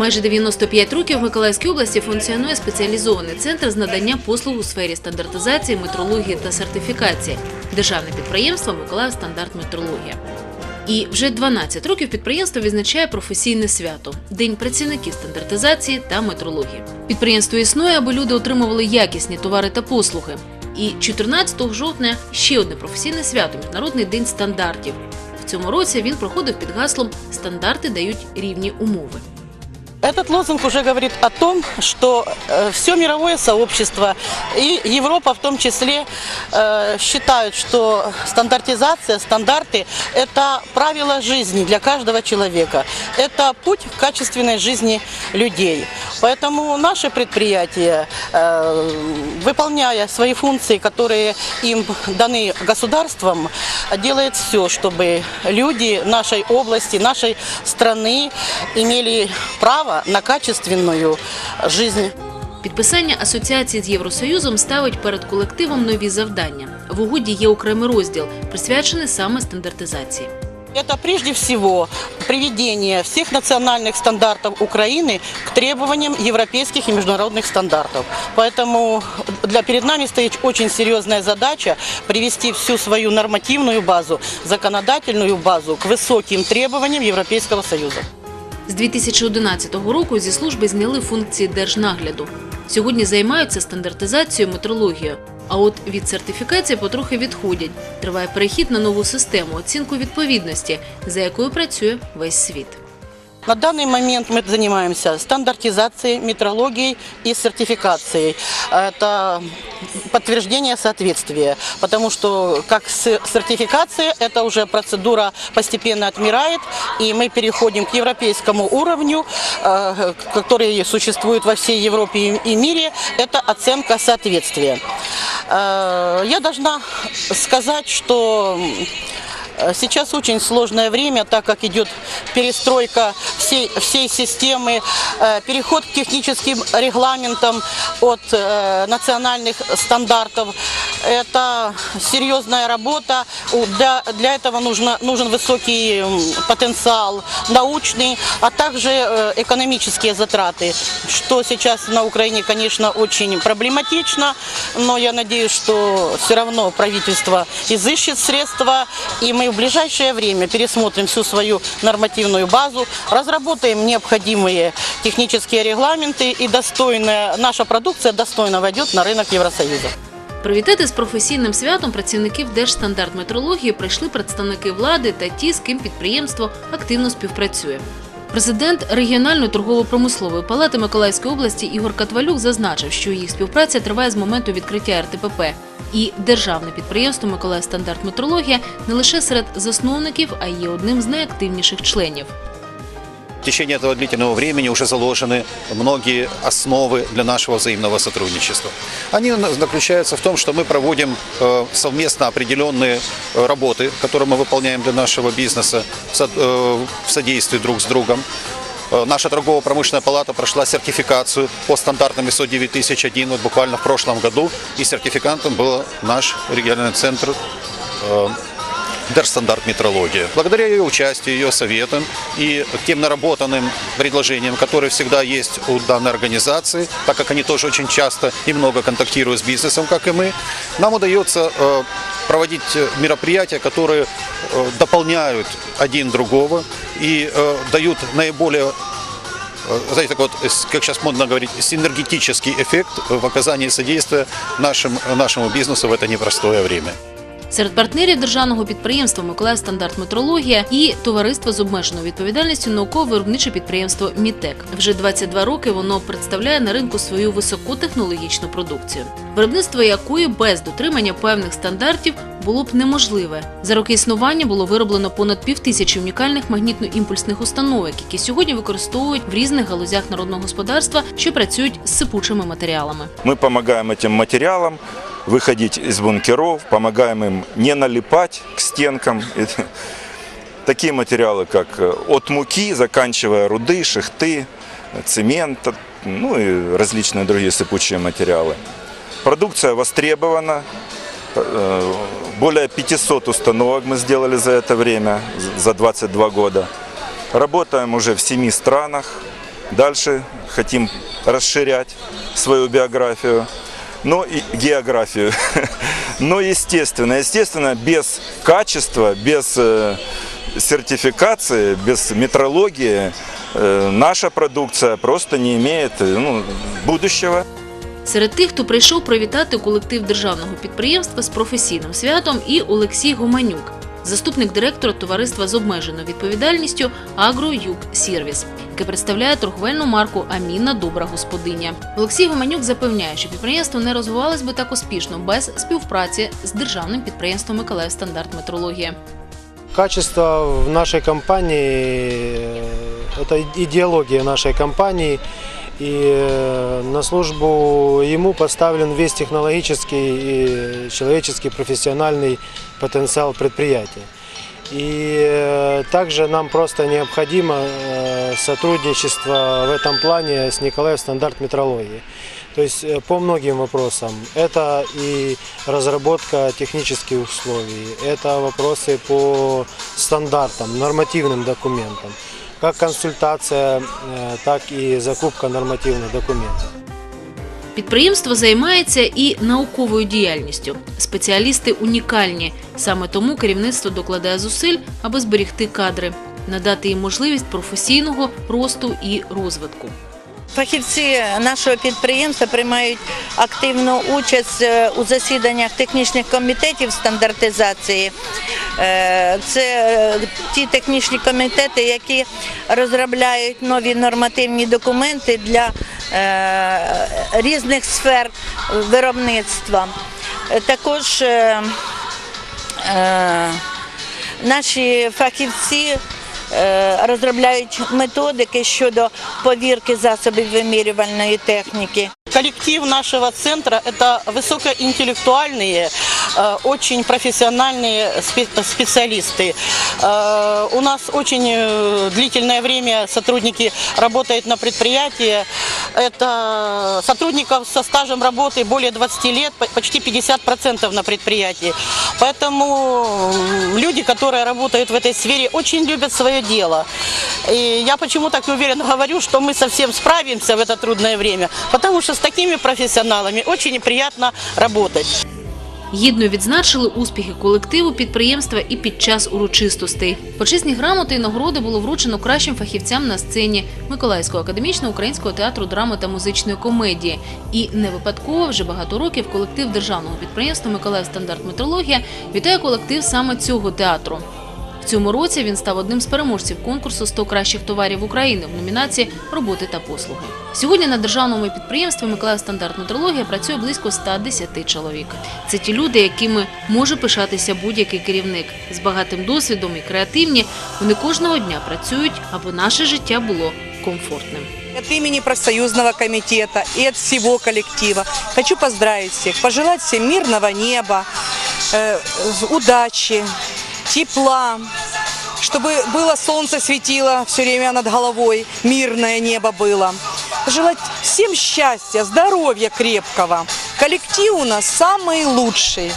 Майже 95 років в Миколаївській області функціонує спеціалізований центр з надання послуг у сфері стандартизації, метрології та сертифікації. Державне підприємство Миколаїв стандарт метрологія. І вже 12 років підприємство відзначає професійне свято День працівників стандартизації та метрології. Підприємство існує, аби люди отримували якісні товари та послуги. І 14 жовтня ще одне професійне свято Міжнародний день стандартів. В цьому році він проходив під гаслом Стандарти дають рівні умови. Этот лозунг уже говорит о том, что все мировое сообщество и Европа в том числе э, считают, что стандартизация, стандарты – это правило жизни для каждого человека. Это путь к качественной жизни людей. Поэтому наше предприятие, э, выполняя свои функции, которые им даны государством, делает все, чтобы люди нашей области, нашей страны имели право на качественную жизнь. Підписання асоціації з Євросоюзом ставить перед колективом нові завдання. В угоді є окремий розділ, присвячений саме стандартизації. Это прежде всего приведение всех национальных стандартов Украины к требованиям европейских и международных стандартов. Поэтому для, перед нами стоит очень серьезная задача привести всю свою нормативную базу, законодательную базу к высоким требованиям Европейского Союза. З 2011 року зі служби зняли функції держнагляду. Сьогодні займаються стандартизацією метрологією. А от від сертифікації потрохи відходять. Триває перехід на нову систему оцінку відповідності, за якою працює весь світ. На данный момент мы занимаемся стандартизацией, метрологией и сертификацией. Это подтверждение соответствия, потому что как сертификация, это уже процедура постепенно отмирает, и мы переходим к европейскому уровню, э, который существует во всей Европе и- мире, это оценка соответствия. Э, Я должна сказать, что Сейчас очень сложное время, так как идет перестройка всей, всей системы, э, переход к техническим регламентам от э, национальных стандартов. Это серьезная работа. Для, для этого нужно, нужен высокий потенциал научный, а также э, экономические затраты, что сейчас на Украине, конечно, очень проблематично, но я надеюсь, что все равно правительство изыщет средства, и мы в ближайшее время пересмотрим всю свою нормативную базу, разработаем необходимые технические регламенты, и достойная, наша продукция достойно войдет на рынок Евросоюза. Привітати з професійним святом працівників Держстандарт метрології прийшли представники влади та ті, з ким підприємство активно співпрацює. Президент регіональної торгово-промислової палати Миколаївської області Ігор Катвалюк зазначив, що їх співпраця триває з моменту відкриття РТПП. І державне підприємство Миколаїв Стандарт не лише серед засновників, а й є одним з найактивніших членів. В течение этого длительного времени уже заложены многие основы для нашего взаимного сотрудничества. Они заключаются в том, что мы проводим э, совместно определенные э, работы, которые мы выполняем для нашего бизнеса в э, содействии друг с другом. Наша торгово-промышленная палата прошла сертификацию по стандартам ISO 9001 вот буквально в прошлом году, и сертификантом был наш региональный центр Держстандарт метрология. Благодаря ее участию, ее советам и тем наработанным предложениям, которые всегда есть у данной организации, так как они тоже очень часто и много контактируют с бизнесом, как и мы, нам удается э, проводить мероприятия, которые э, дополняют один другого и э, дают наиболее знаете, такой вот, как сейчас модно говорить, синергетический эффект в оказании содействия нашим, нашему бизнесу в это непростое время. Серед партнерів державного підприємства Миколаїв стандарт метрологія і товариство з обмеженою відповідальністю науково-виробниче підприємство Мітек. Вже 22 роки воно представляє на ринку свою високотехнологічну продукцію, виробництво якої без дотримання певних стандартів було б неможливе. За роки існування було вироблено понад півтисячі унікальних магнітно-імпульсних установок, які сьогодні використовують в різних галузях народного господарства, що працюють з сипучими матеріалами. Мы помогаем этим материалам выходить из бункеров, помогаем им не налипать к стенкам. Такие материалы, как э, от муки, заканчивая руды, шихты, цемент, ну и различные другие сыпучие материалы. Продукция востребована. Э, Более 500 установок мы сделали за это время, за 22 года. Работаем уже в семи странах. дальше хотим расширять свою биографию, ну и географию. Но естественно, естественно, без качества, без э, сертификации, без метрологии э, наша продукция просто не имеет э, ну, будущего. Серед тих, хто прийшов привітати колектив державного підприємства з професійним святом, і Олексій Гоманюк, заступник директора товариства з обмеженою відповідальністю «Агроюг Сірвіс», яке представляє торговельну марку Аміна Добра господиня. Олексій Гоманюк запевняє, що підприємство не розвивалось би так успішно без співпраці з державним підприємством Миколаїв стандарт метрологія. Качество в нашей компании э, – это идеология нашей компании. И э, на службу ему поставлен весь технологический и человеческий профессиональный потенциал предприятия. И э, также нам просто необходимо э, сотрудничество в этом плане с Николаев стандарт метрологии. То есть э, по многим вопросам. Это и разработка технических условий, это вопросы по стандартам, нормативным документам, как консультация, э, так і закупка нормативних документів. Підприємство займається і науковою діяльністю. Спеціалісти унікальні. Саме тому керівництво докладає зусиль, аби зберігти кадри, надати їм можливість професійного росту і розвитку. Фахівці нашого підприємства приймають активну участь е, у засіданнях технічних комітетів стандартизації. Е, Це е, ті технічні комітети, які розробляють нові нормативні документи для різних сфер виробництва. Також наші фахівці розробляють методики щодо повірки засобів вимірювальної техніки. Коллектив нашего центра – это высокоинтеллектуальные, э, очень профессиональные спе- специалисты. Э, У нас очень э, длительное время сотрудники работают на предприятии. Это сотрудников со стажем работы более 20 лет, по- почти 50% на предприятии. Поэтому люди, которые работают в этой сфере, очень любят свое дело. И я почему так уверенно говорю, что мы совсем справимся в это трудное время, потому что такими профессионалами очень приятно работать. Гідно відзначили успіхи колективу підприємства і під час урочистостей. Почесні грамоти і нагороди було вручено кращим фахівцям на сцені Миколаївського академічного українського театру драми та музичної комедії. І не випадково вже багато років колектив державного підприємства Миколаїв стандарт метрологія вітає колектив саме цього театру. Цьому році він став одним з переможців конкурсу «100 кращих товарів України в номінації Роботи та послуги. Сьогодні на державному підприємстві Миколаїв стандарт метрологія працює близько 110 чоловік. Це ті люди, якими може пишатися будь-який керівник з багатим досвідом і креативні. Вони кожного дня працюють, аби наше життя було комфортним. От имени профсоюзного комитета и от всего коллектива хочу поздравить всех, пожелать всем мирного неба, э, удачи, тепла, чтобы было солнце светило все время над головой, мирное небо было. Желать всем счастья, здоровья крепкого. Коллектив у нас самый лучший.